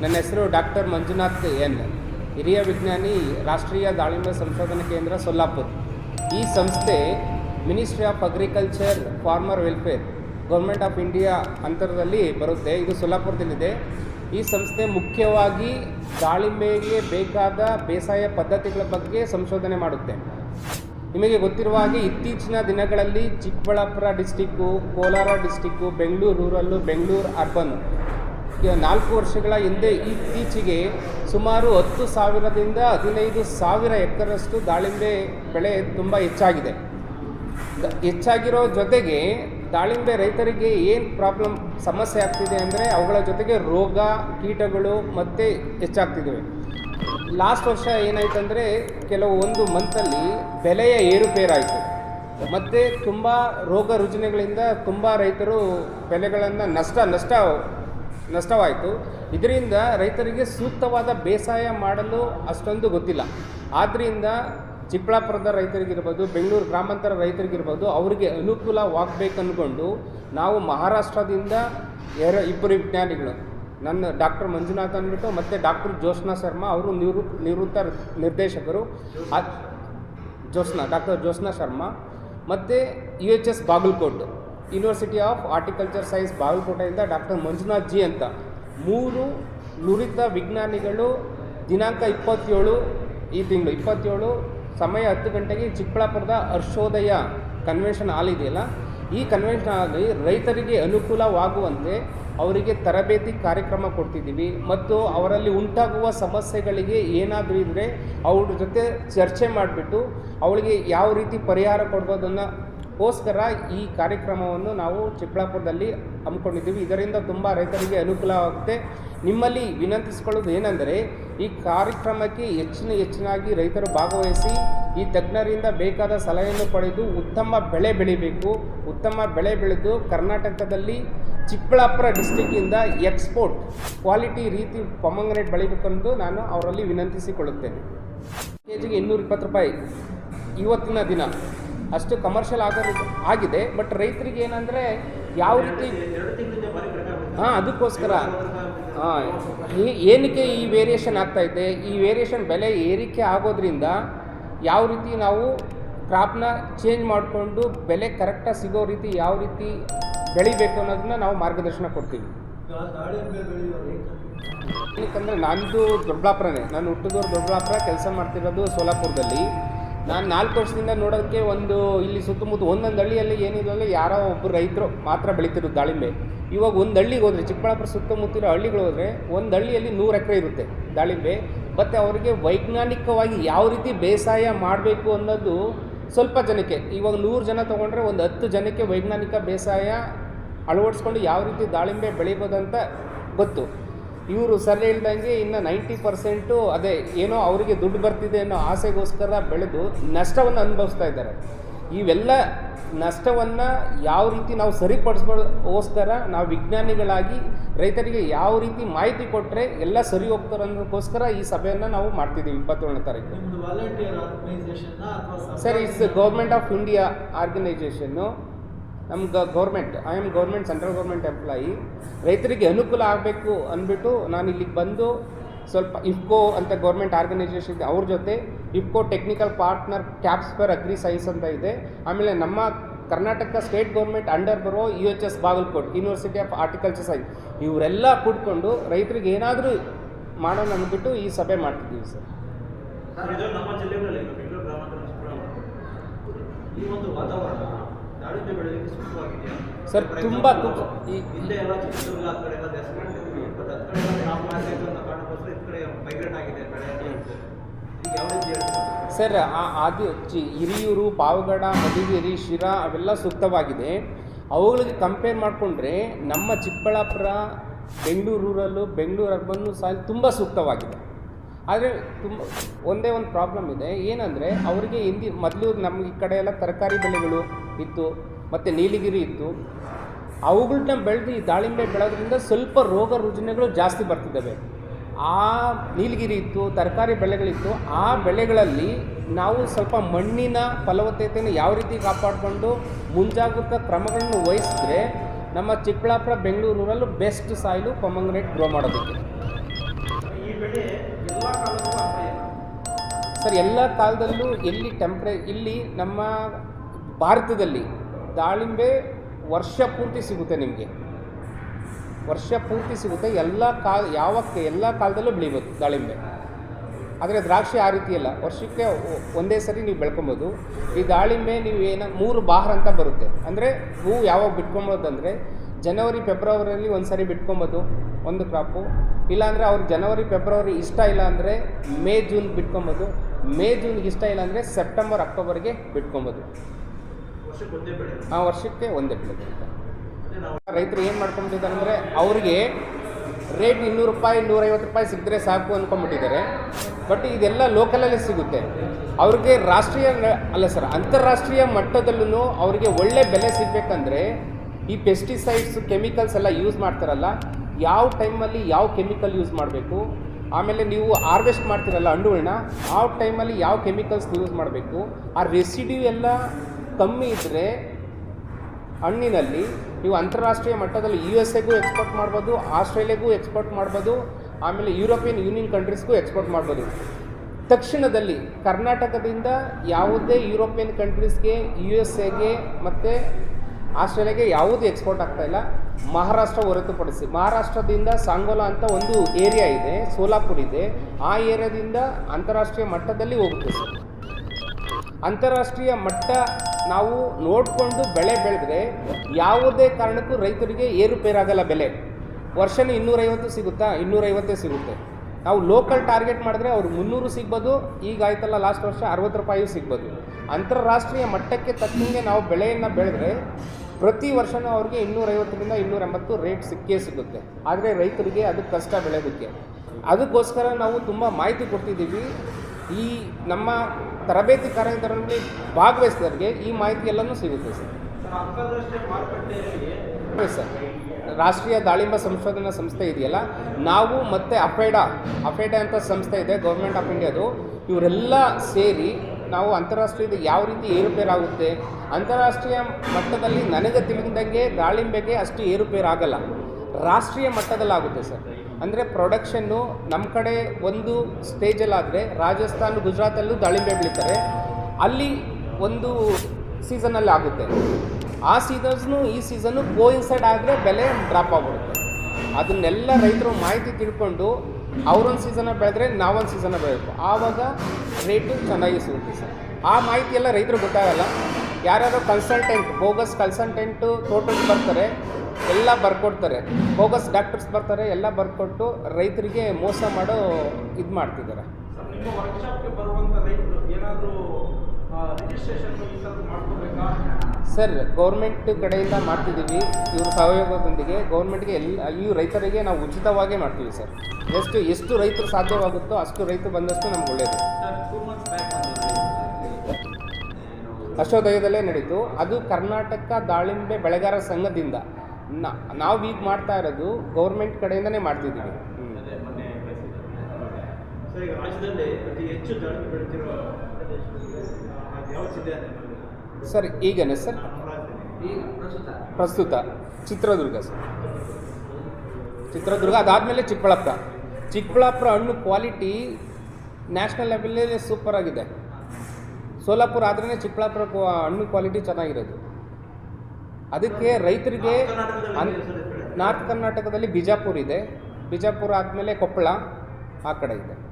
ನನ್ನ ಹೆಸರು doctor Manjunath N. ಹಿರಿಯ ವಿಜ್ಞಾನಿ, ರಾಷ್ಟ್ರೀಯ ದಾಳಿಂಬೆ ಸಂಶೋಧನಾ ಕೇಂದ್ರ ಸೊಲ್ಲಾಪುರ್. ಈ ಸಂಸ್ಥೆ ministry of agriculture farmer welfare government of India ಅಂತರದಲ್ಲಿ ಬರುತ್ತೆ. ಇದು ಸೊಲ್ಲಾಪುರದಲ್ಲಿದೆ. ಈ ಸಂಸ್ಥೆ ಮುಖ್ಯವಾಗಿ ದಾಳಿಂಬೆಗೆ ಬೇಕಾದ ಬೇಸಾಯ ಪದ್ಧತಿಗಳ ಬಗ್ಗೆ ಸಂಶೋಧನೆ ಮಾಡುತ್ತೆ. ನಿಮಗೆ ಗೊತ್ತಿರುವ ಹಾಗೆ ಇತ್ತೀಚಿನ ದಿನಗಳಲ್ಲಿ Chikkaballapur district Kolar district Bengaluru rural Bengaluru urban ನಾಲ್ಕು ವರ್ಷಗಳ ಹಿಂದೆ ಇತ್ತೀಚೆಗೆ ಸುಮಾರು ಹತ್ತು ಸಾವಿರದಿಂದ ಹದಿನೈದು ಸಾವಿರ ಎಕರಷ್ಟು ದಾಳಿಂಬೆ ಬೆಳೆ ತುಂಬ ಹೆಚ್ಚಾಗಿದೆ. ಹೆಚ್ಚಾಗಿರೋ ಜೊತೆಗೆ ದಾಳಿಂಬೆ ರೈತರಿಗೆ ಏನು ಪ್ರಾಬ್ಲಮ್ ಸಮಸ್ಯೆ ಆಗ್ತಿದೆ ಅಂದರೆ ಅವುಗಳ ಜೊತೆಗೆ ರೋಗ, ಕೀಟಗಳು ಮತ್ತೆ ಹೆಚ್ಚಾಗ್ತಿದ್ದಾವೆ. ಲಾಸ್ಟ್ ವರ್ಷ ಏನಾಯ್ತಂದರೆ ಕೆಲವು ಒಂದು ಮಂತಲ್ಲಿ ಬೆಲೆಯ ಏರುಪೇರಾಯಿತು. ಮತ್ತು ತುಂಬ ರೋಗ ರುಜಿನಗಳಿಂದ ತುಂಬ ರೈತರು ಬೆಲೆಗಳನ್ನು ನಷ್ಟ ನಷ್ಟ ನಷ್ಟವಾಯಿತು. ಇದರಿಂದ ರೈತರಿಗೆ ಸೂಕ್ತವಾದ ಬೇಸಾಯ ಮಾಡಲು ಅಷ್ಟೊಂದು ಗೊತ್ತಿಲ್ಲ. ಆದ್ದರಿಂದ ಚಿಕ್ಕಬಳ್ಳಾಪುರದ ರೈತರಿಗಿರ್ಬೋದು, ಬೆಂಗಳೂರು ಗ್ರಾಮಾಂತರ ರೈತರಿಗಿರ್ಬೋದು, ಅವರಿಗೆ ಅನುಕೂಲವಾಗಬೇಕನ್ಕೊಂಡು ನಾವು ಮಹಾರಾಷ್ಟ್ರದಿಂದ ಎರ ಇಬ್ಬರು ವಿಜ್ಞಾನಿಗಳು, ನನ್ನ ಡಾಕ್ಟರ್ ಮಂಜುನಾಥ್ ಅಂದ್ಬಿಟ್ಟು ಮತ್ತು ಡಾಕ್ಟರ್ ಜೋಷ್ನಾ ಶರ್ಮಾ ಅವರು ನಿವೃತ್ ನಿವೃತ್ತ ನಿರ್ದೇಶಕರು ಜೋಸ್ನಾ ಡಾಕ್ಟರ್ ಜೋಸ್ನಾ ಶರ್ಮಾ ಮತ್ತು U H S Bagalkot. University of horticulture science ಬಾಗಲಕೋಟೆಯಿಂದ doctor Manjunath G ಅಂತ. ಮೂರು ನುರಿತ ವಿಜ್ಞಾನಿಗಳು ದಿನಾಂಕ ಇಪ್ಪತ್ತೇಳು ಈ ತಿಂಗಳು. ಇಪ್ಪತ್ತೇಳು ಸಮಯ ಹತ್ತು ಗಂಟೆಗೆ ಚಿಕ್ಕಬಳ್ಳಾಪುರದ ಹರ್ಷೋದಯ ಕನ್ವೆನ್ಷನ್ ಹಾಲ್ ಇದೆಯಲ್ಲ? ಈ ಕನ್ವೆನ್ಷನ್ ಹಾಲಲ್ಲಿ ರೈತರಿಗೆ ಅನುಕೂಲವಾಗುವಂತೆ ಅವರಿಗೆ ತರಬೇತಿ ಕಾರ್ಯಕ್ರಮ ಕೊಡ್ತಿದ್ದೀವಿ. ಮತ್ತು ಅವರಲ್ಲಿ ಉಂಟಾಗುವ ಸಮಸ್ಯೆಗಳಿಗೆ ಏನಾದರೂ ಇದ್ದರೆ ಅವ್ರ ಜೊತೆ ಚರ್ಚೆ ಮಾಡಿಬಿಟ್ಟು ಅವಳಿಗೆ ಯಾವ ರೀತಿ ಪರಿಹಾರ ಕೊಡ್ಬೋದನ್ನು ಗೋಸ್ಕರ ಈ ಕಾರ್ಯಕ್ರಮವನ್ನು ನಾವು ಚಿಕ್ಕಬಳ್ಳಾಪುರದಲ್ಲಿ ಹಮ್ಮಿಕೊಂಡಿದ್ದೀವಿ. ಇದರಿಂದ ತುಂಬ ರೈತರಿಗೆ ಅನುಕೂಲವಾಗುತ್ತೆ ನಿಮ್ಮಲ್ಲಿ ವಿನಂತಿಸಿಕೊಳ್ಳೋದು ಏನೆಂದರೆ, ಈ ಕಾರ್ಯಕ್ರಮಕ್ಕೆ ಹೆಚ್ಚಿನ ಹೆಚ್ಚಿನಾಗಿ ರೈತರು ಭಾಗವಹಿಸಿ, ಈ ತಜ್ಞರಿಂದ ಬೇಕಾದ ಸಲಹೆಯನ್ನು ಪಡೆದು ಉತ್ತಮ ಬೆಳೆ ಬೆಳಿಬೇಕು. ಉತ್ತಮ ಬೆಳೆ ಬೆಳೆದು ಕರ್ನಾಟಕದಲ್ಲಿ ಚಿಕ್ಕಬಳ್ಳಾಪುರ ಡಿಸ್ಟಿಕ್ಕಿಂದ ಎಕ್ಸ್ಪೋರ್ಟ್ ಕ್ವಾಲಿಟಿ ರೀತಿ ಪೊಮಂಗನೇಟ್ ಬೆಳಿಬೇಕೆಂದು ನಾನು ಅವರಲ್ಲಿ ವಿನಂತಿಸಿಕೊಳ್ಳುತ್ತೇನೆ. ಕೆ ಜಿಗೆ ಇನ್ನೂರ ಇಪ್ಪತ್ತು ರೂಪಾಯಿ ಇವತ್ತಿನ ದಿನ. ಅಷ್ಟು ಕಮರ್ಷಿಯಲ್ ಆಗೋದು ಆಗಿದೆ ಬಟ್ ರೈತರಿಗೆ ಏನಂದರೆ ಯಾವ ರೀತಿ ಹಾಂ, ಅದಕ್ಕೋಸ್ಕರ. ಹಾಂ ಏನಕ್ಕೆ ಈ ವೇರಿಯೇಷನ್ ಆಗ್ತಾಯಿದೆ ಈ ವೇರಿಯೇಷನ್ ಬೆಲೆ ಏರಿಕೆ ಆಗೋದ್ರಿಂದ ಯಾವ ರೀತಿ ನಾವು ಕ್ರಾಪ್ನ ಚೇಂಜ್ ಮಾಡಿಕೊಂಡು ಬೆಲೆ ಕರೆಕ್ಟಾಗಿ ಸಿಗೋ ರೀತಿ ಯಾವ ರೀತಿ ಬೆಳಿಬೇಕು ಅನ್ನೋದನ್ನ ನಾವು ಮಾರ್ಗದರ್ಶನ ಕೊಡ್ತೀವಿ. ರೈತರು ಏನಕ್ಕಂದರೆ ನಂದು ದೊಡ್ಡಬಳ್ಳಾಪುರನೇ. ನಾನು ಹುಟ್ಟಿದವ್ರು ದೊಡ್ಡಬಳ್ಳಾಪುರ, ಕೆಲಸ ಮಾಡ್ತಿರೋದು ಸೋಲಾಪುರದಲ್ಲಿ. ನಾನು ನಾಲ್ಕು ವರ್ಷದಿಂದ ನೋಡೋದಕ್ಕೆ ಒಂದು ಇಲ್ಲಿ ಸುತ್ತಮುತ್ತ ಒಂದೊಂದು ಹಳ್ಳಿಯಲ್ಲಿ ಏನಿಲ್ಲ ಯಾರೋ ಒಬ್ಬರು ರೈತರು ಮಾತ್ರ ಬೆಳಿತಿರೋದು ದಾಳಿಂಬೆ. ಇವಾಗ ಒಂದು ಹಳ್ಳಿಗೆ ಹೋದರೆ, ಚಿಕ್ಕಬಳ್ಳಾಪುರ ಸುತ್ತಮುತ್ತಿರೋ ಹಳ್ಳಿಗಳು ಹೋದರೆ ಒಂದು ಹಳ್ಳಿಯಲ್ಲಿ ನೂರು ಎಕರೆ ಇರುತ್ತೆ ದಾಳಿಂಬೆ. ಮತ್ತು ಅವರಿಗೆ ವೈಜ್ಞಾನಿಕವಾಗಿ ಯಾವ ರೀತಿ ಬೇಸಾಯ ಮಾಡಬೇಕು ಅನ್ನೋದು ಸ್ವಲ್ಪ ಜನಕ್ಕೆ, ಇವಾಗ ನೂರು ಜನ ತೊಗೊಂಡ್ರೆ ಒಂದು ಹತ್ತು ಜನಕ್ಕೆ ವೈಜ್ಞಾನಿಕ ಬೇಸಾಯ ಅಳವಡಿಸ್ಕೊಂಡು ಯಾವ ರೀತಿ ದಾಳಿಂಬೆ ಬೆಳಿಬೋದಂತ ಗೊತ್ತು. ಇವರು ಸರ್ ಹೇಳ್ದಂಗೆ ಇನ್ನು ನೈಂಟಿ ಪರ್ಸೆಂಟು ಅದೇ ಏನೋ ಅವರಿಗೆ ದುಡ್ಡು ಬರ್ತಿದೆ ಅನ್ನೋ ಆಸೆಗೋಸ್ಕರ ಬೆಳೆದು ನಷ್ಟವನ್ನು ಅನುಭವಿಸ್ತಾ ಇದ್ದಾರೆ. ಇವೆಲ್ಲ ನಷ್ಟವನ್ನು ಯಾವ ರೀತಿ ನಾವು ಸರಿಪಡಿಸ್ಬೋಸ್ಕರ ನಾವು ವಿಜ್ಞಾನಿಗಳಾಗಿ ರೈತರಿಗೆ ಯಾವ ರೀತಿ ಮಾಹಿತಿ ಕೊಟ್ಟರೆ ಎಲ್ಲ ಸರಿ ಹೋಗ್ತಾರೆ ಅನ್ನೋದಕ್ಕೋಸ್ಕರ ಈ ಸಭೆಯನ್ನು ನಾವು ಮಾಡ್ತಿದ್ದೀವಿ ಇಪ್ಪತ್ತೇಳನೇ ತಾರೀಕು. Sir it's government of India ಆರ್ಗನೈಜೇಷನ್ನು ನಮ್ಗೆ government I am government central government employee ರೈತರಿಗೆ ಅನುಕೂಲ ಆಗಬೇಕು ಅಂದ್ಬಿಟ್ಟು ನಾನು ಇಲ್ಲಿಗೆ ಬಂದು ಸ್ವಲ್ಪ ಇಫ್ಕೋ ಅಂತ ಗೌರ್ಮೆಂಟ್ ಆರ್ಗನೈಸೇಷನ್ ಇದೆ, ಅವ್ರ ಜೊತೆ IFFCO technical partner CAPS for agri science ಅಂತ ಇದೆ. ಆಮೇಲೆ ನಮ್ಮ ಕರ್ನಾಟಕ ಸ್ಟೇಟ್ ಗೌರ್ಮೆಂಟ್ ಅಂಡರ್ ಬರೋ U H S Bagalkot university of horticulture science ಇವರೆಲ್ಲ ಕೂಡ್ಕೊಂಡು ರೈತರಿಗೆ ಏನಾದರೂ ಮಾಡೋಣ ಅಂದ್ಬಿಟ್ಟು ಈ ಸಭೆ ಮಾಡ್ತಿದ್ದೀವಿ ಸರ್. ನಮ್ಮ ಈ ಒಂದು ವಾತಾವರಣ ಸರ್, ತುಂಬಾ example, ತುಂಬ- ಈ- ಹಿಂದೆ ಎಲ್ಲ ಚಿತ್ರದುರ್ಗ ಆ ಕಡೆ ಎಲ್ಲ ಜಾಸ್ತಿ ಮಾಡ್ತಿದ್ವಿ ಬಟ್ ಹತ್ತು ಕಡೆ ಕ್ರಾಪ್ ಮಾರ್ಕೆಟ್ ಅನ್ನೋ ಕಾರಣಕ್ಕೋಸ್ಕರ ಈ ಕಡೆ ಮೈಗ್ರೇಟ್ ಆಗಿದೆ ಬೆಳೆ ಅಂತ. ಯಾವ ರೀತಿ ಸರ್ ಆ- ಅದು ಚಿ ಹಿರಿಯೂರು ಪಾವಗಡ ಮಧುಗಿರಿ ಶಿರಾ ಅವೆಲ್ಲ ಸೂಕ್ತವಾಗಿದೆ ಅವುಗಳಿಗೆ ಕಂಪೇರ್ ಮಾಡಿಕೊಂಡ್ರೆ ನಮ್ಮ ಚಿಕ್ಕಬಳ್ಳಾಪುರ ಬೆಂಗಳೂರು ರೂರಲ್ಲು ಬೆಂಗಳೂರು ಅರ್ಬನ್ನು ಸಹ ತುಂಬ ಸೂಕ್ತವಾಗಿದೆ ಆದರೆ ತುಂಬ, ಒಂದೇ ಒಂದು ಪ್ರಾಬ್ಲಮ್ ಇದೆ. ಏನಂದರೆ ಅವರಿಗೆ ಹಿಂದಿ, ಮೊದಲು ನಮ್ಮ ಈ ಕಡೆ ಎಲ್ಲ ತರಕಾರಿ ಬೆಳೆಗಳು ಇತ್ತು, ಮತ್ತು ನೀಲಗಿರಿ ಇತ್ತು. ಅವುಗಳನ್ನ ಬೆಳೆದು ಈ ದಾಳಿಂಬೆ ಬೆಳೆದ್ರಿಂದ ಸ್ವಲ್ಪ ರೋಗ ರುಜಿನಗಳು ಜಾಸ್ತಿ ಬರ್ತಿದ್ದಾವೆ. ಆ ನೀಲಗಿರಿ ಇತ್ತು, ತರಕಾರಿ ಬೆಳೆಗಳಿತ್ತು, ಆ ಬೆಳೆಗಳಲ್ಲಿ ನಾವು ಸ್ವಲ್ಪ ಮಣ್ಣಿನ ಫಲವತ್ತತೆಯನ್ನು ಯಾವ ರೀತಿ ಕಾಪಾಡಿಕೊಂಡು ಮುಂಜಾಗ್ರತಾ ಕ್ರಮಗಳನ್ನು ವಹಿಸಿದ್ರೆ ನಮ್ಮ ಚಿಕ್ಕಬಳ್ಳಾಪುರ, ಬೆಂಗಳೂರಲ್ಲೂ ಬೆಸ್ಟ್ ಸಾಯಿಲು ಪೊಮಂಗ್ರೇಟ್ ಗ್ರೋ ಮಾಡೋದಕ್ಕೆ. ಈ ಬೆಳೆ ಸರ್, ಎಲ್ಲ ಕಾಲದಲ್ಲೂ ಎಲ್ಲಿ ಟೆಂಪ್ರೇ ಇಲ್ಲಿ ನಮ್ಮ ಭಾರತದಲ್ಲಿ ದಾಳಿಂಬೆ ವರ್ಷ ಪೂರ್ತಿ ಸಿಗುತ್ತೆ ನಿಮಗೆ. ವರ್ಷ ಪೂರ್ತಿ ಸಿಗುತ್ತೆ, ಎಲ್ಲ ಕಾಲ, ಯಾವ ಎಲ್ಲ ಕಾಲದಲ್ಲೂ ಬೆಳಿಬೋದು ದಾಳಿಂಬೆ. ಆದರೆ ದ್ರಾಕ್ಷಿ ಆ ರೀತಿ ಅಲ್ಲ, ವರ್ಷಕ್ಕೆ ಒಂದೇ ಸರಿ ನೀವು ಬೆಳ್ಕೊಬೋದು. ಈ ದಾಳಿಂಬೆ ನೀವು ಏನೋ, ಮೂರು ಬಾಹರ್ ಅಂತ ಬರುತ್ತೆ. ಅಂದರೆ ಹೂವು ಯಾವಾಗ ಬಿಟ್ಕೊಬೋದು ಅಂದರೆ ಜನವರಿ, ಫೆಬ್ರವರಿಯಲ್ಲಿ ಒಂದು ಸರಿ ಬಿಟ್ಕೊಬೋದು, ಒಂದು ಕ್ರಾಪು. ಇಲ್ಲಾಂದರೆ ಅವ್ರಿಗೆ ಜನವರಿ, ಫೆಬ್ರವರಿ ಇಷ್ಟ ಇಲ್ಲ ಅಂದರೆ ಮೇ, ಜೂನ್ ಬಿಟ್ಕೊಬೋದು. ಮೇ, ಜೂನ್ಗೆ ಇಷ್ಟ ಇಲ್ಲ ಅಂದರೆ ಸೆಪ್ಟೆಂಬರ್, ಅಕ್ಟೋಬರ್ಗೆ ಬಿಟ್ಕೊಬೋದು. ಆ ವರ್ಷಕ್ಕೆ ಒಂದೇ ಬೆಳೆ ರೈತರು ಏನು ಮಾಡ್ಕೊಂಬಿಟ್ಟಿದ್ದಾರೆ ಅಂದರೆ ಅವ್ರಿಗೆ ರೇಟ್ ಇನ್ನೂರು ರೂಪಾಯಿ ನೂರೈವತ್ತು ರೂಪಾಯಿ ಸಿಕ್ಕಿದ್ರೆ ಸಾಕು ಅಂದ್ಕೊಂಬಿಟ್ಟಿದ್ದಾರೆ ಬಟ್ ಇದೆಲ್ಲ ಲೋಕಲಲ್ಲೇ ಸಿಗುತ್ತೆ. ಅವ್ರಿಗೆ ರಾಷ್ಟ್ರೀಯ ಅಲ್ಲ ಸರ್, ಅಂತಾರಾಷ್ಟ್ರೀಯ ಮಟ್ಟದಲ್ಲೂ ಅವರಿಗೆ ಒಳ್ಳೆ ಬೆಲೆ ಸಿಗಬೇಕಂದ್ರೆ ಈ ಪೆಸ್ಟಿಸೈಡ್ಸ್ ಕೆಮಿಕಲ್ಸ್ ಎಲ್ಲ ಯೂಸ್ ಮಾಡ್ತಾರಲ್ಲ, ಯಾವ ಟೈಮಲ್ಲಿ ಯಾವ ಕೆಮಿಕಲ್ ಯೂಸ್ ಮಾಡಬೇಕು? ಆಮೇಲೆ ನೀವು ಹಾರ್ವೆಸ್ಟ್ ಮಾಡ್ತೀರಲ್ಲ ಹಣ್ಣುಗಳನ್ನ ಆ ಟೈಮಲ್ಲಿ ಯಾವ ಕೆಮಿಕಲ್ಸ್ ಯೂಸ್ ಮಾಡಬೇಕು? ಆ ರೆಸಿಡ್ಯೂ ಎಲ್ಲ ಕಮ್ಮಿ ಇದ್ದರೆ ಹಣ್ಣಿನಲ್ಲಿ, ನೀವು ಅಂತಾರಾಷ್ಟ್ರೀಯ ಮಟ್ಟದಲ್ಲಿ ಯು ಎಸ್ ಎಗೂ ಎಕ್ಸ್ಪೋರ್ಟ್ ಮಾಡ್ಬೋದು, ಆಸ್ಟ್ರೇಲಿಯಾಗೂ ಎಕ್ಸ್ಪೋರ್ಟ್ ಮಾಡ್ಬೋದು, ಆಮೇಲೆ ಯುರೋಪಿಯನ್ ಯೂನಿಯನ್ ಕಂಟ್ರೀಸ್ಗೂ ಎಕ್ಸ್ಪೋರ್ಟ್ ಮಾಡ್ಬೋದು. ತಕ್ಷಣದಲ್ಲಿ ಕರ್ನಾಟಕದಿಂದ ಯಾವುದೇ ಯುರೋಪಿಯನ್ ಕಂಟ್ರೀಸ್ಗೆ ಯು ಎಸ್ ಎಗೆ ಮತ್ತು ಆಸ್ಟ್ರೇಲಿಯಾಗೆ ಯಾವುದು ಎಕ್ಸ್ಪೋರ್ಟ್ ಆಗ್ತಾ ಇಲ್ಲ. ಮಹಾರಾಷ್ಟ್ರ ಹೊರತುಪಡಿಸಿ. ಮಹಾರಾಷ್ಟ್ರದಿಂದ ಸಾಂಗೋಲಾ ಅಂತ ಒಂದು ಏರಿಯಾ ಇದೆ, ಸೋಲಾಪುರ್ ಇದೆ. ಆ ಏರಿಯಾದಿಂದ ಅಂತಾರಾಷ್ಟ್ರೀಯ ಮಟ್ಟದಲ್ಲಿ ಹೋಗುತ್ತೆ ಸರ್. ಅಂತಾರಾಷ್ಟ್ರೀಯ ಮಟ್ಟ ನಾವು ನೋಡಿಕೊಂಡು ಬೆಳೆ ಬೆಳೆದ್ರೆ ಯಾವುದೇ ಕಾರಣಕ್ಕೂ ರೈತರಿಗೆ ಏರುಪೇರಾಗಲ್ಲ ಬೆಲೆ. ವರ್ಷನೂ ಇನ್ನೂರೈವತ್ತು ಸಿಗುತ್ತಾ? ಇನ್ನೂರೈವತ್ತೇ ಸಿಗುತ್ತೆ. ನಾವು ಲೋಕಲ್ ಟಾರ್ಗೆಟ್ ಮಾಡಿದ್ರೆ ಅವ್ರಿಗೆ ಮುನ್ನೂರು ಸಿಗ್ಬೋದು, ಈಗ ಆಯ್ತಲ್ಲ ಲಾಸ್ಟ್ ವರ್ಷ ಅರವತ್ತು ರೂಪಾಯಿ ಸಿಗ್ಬೋದು. ಅಂತಾರಾಷ್ಟ್ರೀಯ ಮಟ್ಟಕ್ಕೆ ತಕ್ಕಂಗೆ ನಾವು ಬೆಳೆಯನ್ನು ಬೆಳೆದ್ರೆ ಪ್ರತಿ ವರ್ಷವೂ ಅವ್ರಿಗೆ ಇನ್ನೂರೈವತ್ತರಿಂದ ಇನ್ನೂರ ಎಂಬತ್ತು ರೇಟ್ ಸಿಕ್ಕೇ ಸಿಗುತ್ತೆ. ಆದರೆ ರೈತರಿಗೆ ಅದು ಕಷ್ಟ ಬೆಳೆಯೋದಕ್ಕೆ. ಅದಕ್ಕೋಸ್ಕರ ನಾವು ತುಂಬ ಮಾಹಿತಿ ಕೊಡ್ತಿದ್ದೀವಿ. ಈ ನಮ್ಮ ತರಬೇತಿ ಕಾರ್ಯಕ್ರಮದಲ್ಲಿ ಭಾಗವಹಿಸಿದವರಿಗೆ ಈ ಮಾಹಿತಿ ಎಲ್ಲನೂ ಸಿಗುತ್ತೆ ಸರ್. ಸರ್. ರಾಷ್ಟ್ರೀಯ ದಾಳಿಂಬ ಸಂಶೋಧನಾ ಸಂಸ್ಥೆ ಇದೆಯಲ್ಲ, ನಾವು ಮತ್ತೆ ಅಫೇಡಾ ಅಫೇಡಾ ಅಂತ ಸಂಸ್ಥೆ ಇದೆ ಗೌರ್ಮೆಂಟ್ ಆಫ್ ಇಂಡಿಯಾದು ಇವರೆಲ್ಲ ಸೇರಿ ನಾವು ಅಂತಾರಾಷ್ಟ್ರೀಯದ ಯಾವ ರೀತಿ ಏರುಪೇರಾಗುತ್ತೆ ಅಂತಾರಾಷ್ಟ್ರೀಯ ಮಟ್ಟದಲ್ಲಿ ನನಗೆ ತಿಳಿದಂಗೆ ದಾಳಿಂಬೆಗೆ ಅಷ್ಟು ಏರುಪೇರಾಗಲ್ಲ ರಾಷ್ಟ್ರೀಯ ಮಟ್ಟದಲ್ಲಾಗುತ್ತೆ ಸರ್. ಅಂದರೆ ಪ್ರೊಡಕ್ಷನ್ನು ನಮ್ಮ ಕಡೆ ಒಂದು ಸ್ಟೇಜಲ್ಲಾದರೆ ರಾಜಸ್ಥಾನ, ಗುಜರಾತಲ್ಲೂ ದಾಳಿಂಬೆ ಬೆಳೀತಾರೆ. ಅಲ್ಲಿ ಒಂದು ಸೀಸನಲ್ಲಿ ಆಗುತ್ತೆ. ಆ ಸೀಸನ್ಸ್ನು ಈ ಸೀಸನ್ನು ಕೋಇನ್ಸೈಡ್ ಆದರೆ ಬೆಲೆ ಡ್ರಾಪ್ ಆಗ್ಬಿಡುತ್ತೆ. ಅದನ್ನೆಲ್ಲ ರೈತರು ಮಾಹಿತಿ ತಿಳ್ಕೊಂಡು ಅವರೊಂದು ಸೀಸನ ಬೆಳೆದ್ರೆ ನಾವೊಂದು ಸೀಸನ ಬೆಳಬೇಕು. ಆವಾಗ ರೇಟು ಚೆನ್ನಾಗಿ ಸಿಗುತ್ತೆ ಸರ್. ಆ ಮಾಹಿತಿ ಎಲ್ಲ ರೈತರು ಗೊತ್ತಾಗಲ್ಲ. ಯಾರ್ಯಾರು ಕನ್ಸಲ್ಟೆಂಟ್ ಬೋಗಸ್ ಕನ್ಸಲ್ಟೆಂಟು ತೋಟಕ್ಕೆ ಬರ್ತಾರೆ, ಎಲ್ಲ ಬರ್ಕೊಡ್ತಾರೆ. ಬೋಗಸ್ ಡಾಕ್ಟರ್ಸ್ ಬರ್ತಾರೆ, ಎಲ್ಲ ಬರ್ಕೊಟ್ಟು ರೈತರಿಗೆ ಮೋಸ ಮಾಡೋ ಇದು ಮಾಡ್ತಿದ್ದಾರೆ. ರಿಜಿಸ್ಟ್ರೇಷನ್ ಸರ್ ಗೌರ್ಮೆಂಟ್ ಕಡೆಯಿಂದ ಮಾಡ್ತಿದ್ದೀವಿ. ಇವ್ರ ಸಹಯೋಗದೊಂದಿಗೆ ಗೌರ್ಮೆಂಟ್ಗೆ ಎಲ್ಲ ಈ ರೈತರಿಗೆ ನಾವು ಉಚಿತವಾಗೇ ಮಾಡ್ತೀವಿ ಸರ್. ಎಷ್ಟು ಎಷ್ಟು ರೈತರು ಸಾಧ್ಯವಾಗುತ್ತೋ ಅಷ್ಟು ರೈತರು ಬಂದಷ್ಟು ನಮ್ಗೆ ಒಳ್ಳೆಯದು ಅಶೋದಯದಲ್ಲೇ ನಡೀತು. ಅದು ಕರ್ನಾಟಕ ದಾಳಿಂಬೆ ಬೆಳೆಗಾರರ ಸಂಘದಿಂದ. ನಾವು ಈಗ ಮಾಡ್ತಾ ಇರೋದು ಗೌರ್ಮೆಂಟ್ ಕಡೆಯಿಂದನೇ ಮಾಡ್ತಿದ್ದೀವಿ. ರಾಜ್ಯದಲ್ಲಿ ಅತಿ ಹೆಚ್ಚು ದಾಳಿಂಬೆ ಸರ್ ಈಗನೇ ಸರ್ ಪ್ರಸ್ತುತ. ಚಿತ್ರದುರ್ಗ ಸರ್ ಚಿತ್ರದುರ್ಗ ಅದಾದಮೇಲೆ ಚಿಕ್ಕಬಳ್ಳಾಪುರ. ಚಿಕ್ಕಬಳ್ಳಾಪುರ ಹಣ್ಣು ಕ್ವಾಲಿಟಿ ನ್ಯಾಷನಲ್ ಲೆವೆಲಲ್ಲೇ ಸೂಪರ್ ಆಗಿದೆ. ಸೋಲಾಪುರ ಆದ್ರೇ ಚಿಕ್ಕಬಳ್ಳಾಪುರ ಕ್ವಾ- ಹಣ್ಣು ಕ್ವಾಲಿಟಿ ಚೆನ್ನಾಗಿರೋದು. ಅದಕ್ಕೆ ರೈತರಿಗೆ? ನಾರ್ತ್ ಕರ್ನಾಟಕದಲ್ಲಿ ಬಿಜಾಪುರ ಇದೆ. ಬಿಜಾಪುರ ಆದಮೇಲೆ ಕೊಪ್ಪಳ ಆ ಕಡೆ ಇದೆ.